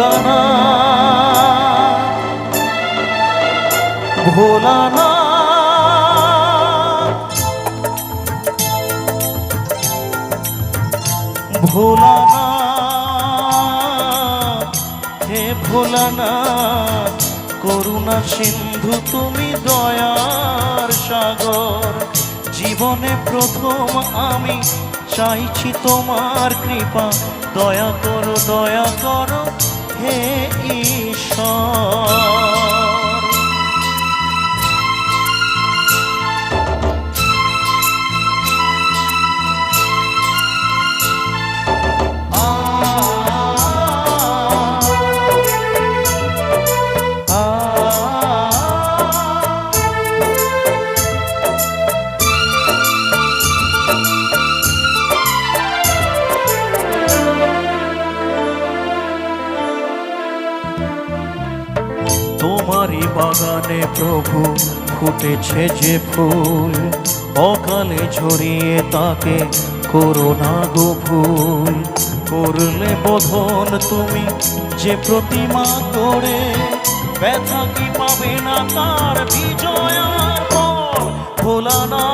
ভোলানা ভোলানা। ভোলানা, হে ভোলানা, করুণা সিন্ধু, তুমি দয়ার সাগর। জীবনে প্রথম আমি চাইছি তোমার কৃপা। দয়া করো দয়া করো হে ঈশ্বর। তোমারই বাগানে প্রভু ফুটেছে যে ফুল, অকালে ঝরিয়ে তাকে করোনা গো ভুল। করলে বোধন তুমি যে প্রতিমা করে, ব্যথা কি পাবে না তার বিজয়ার পর ভোলানা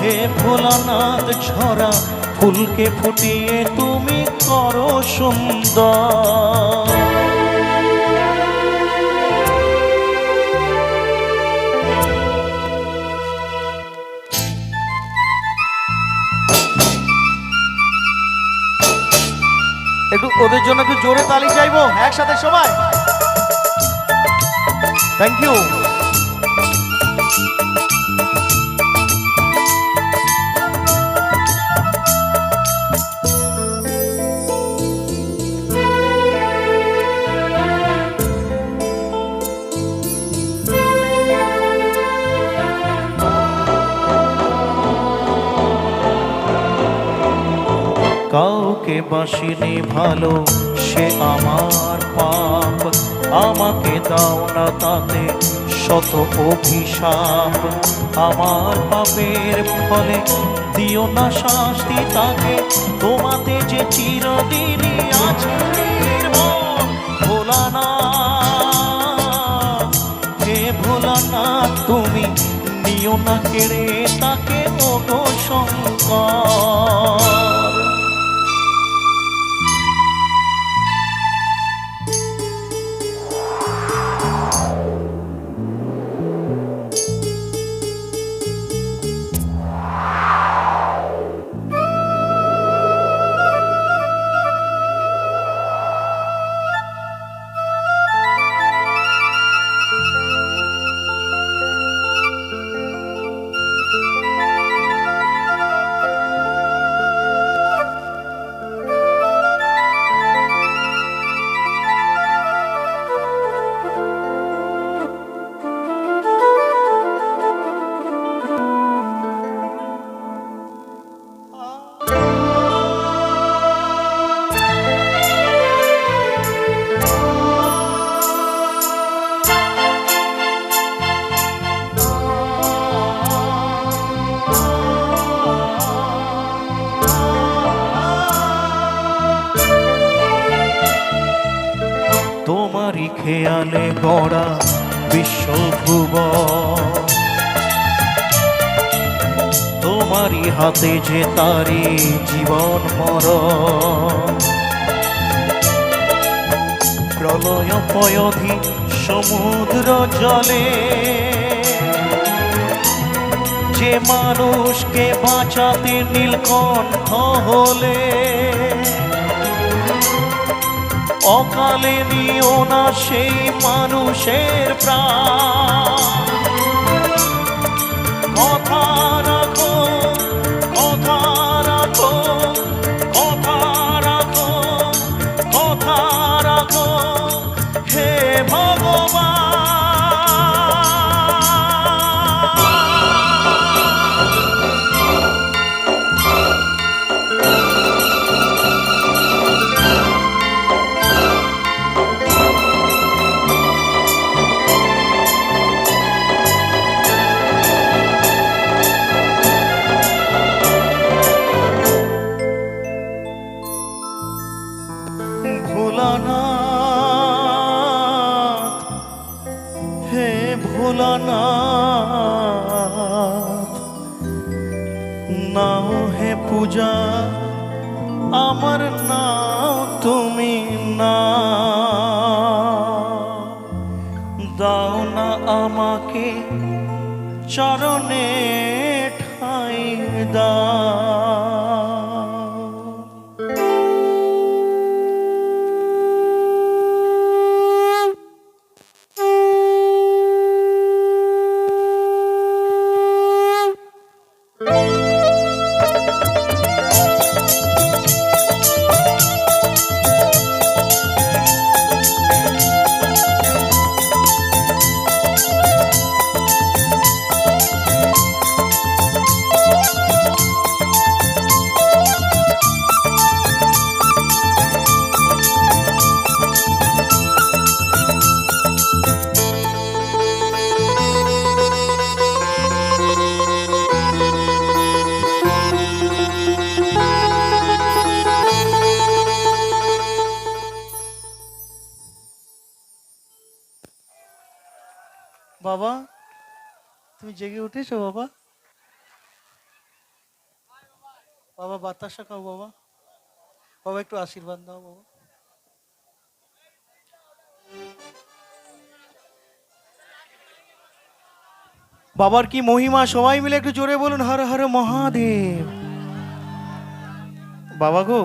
হে ভোলানাথ, ঝরা ফুলকে ফুটিয়ে তুমি করো সুন্দর। একটু ওদের জন্য একটু জোরে তালি চাইব একসাথে সবাই। থ্যাংক ইউ বাসিনি ভালো, সে আমার পাপ। আমাকে দাও না তাতে শত অভিশাপ। আমার পাপের ফলে দিও না শাস্তি তাকে। তোমাতে যে চিরদিনই আছে ভোলানা। হে ভোলানা, তুমি নিও না কেড়ে তাকে, ওগো শঙ্কর। খেয়ালে গড়া বিশ্বভুব তোমারই হাতে যে তারি জীবন মর প্রলয় পয়ধি সমুদ্র জলে। যে মানুষকে বাঁচাতে নীলকণ্ঠ হলে। অকালে নিও না সেই মানুষের প্রাণ। কথা অনাথ নাও হে পূজা আমার নাও তুমি না। দাও না আমাকে চরণে বাবা, তুমি জেগে উঠেছো বাবা? বাবা, বাতাসা খাও বাবা। বাবা, একটু আশীর্বাদ দাও বাবা। বাবার কি মহিমা? সবাই মিলে একটু জোরে বলুন, হর হর মহাদেব। বাবা গো।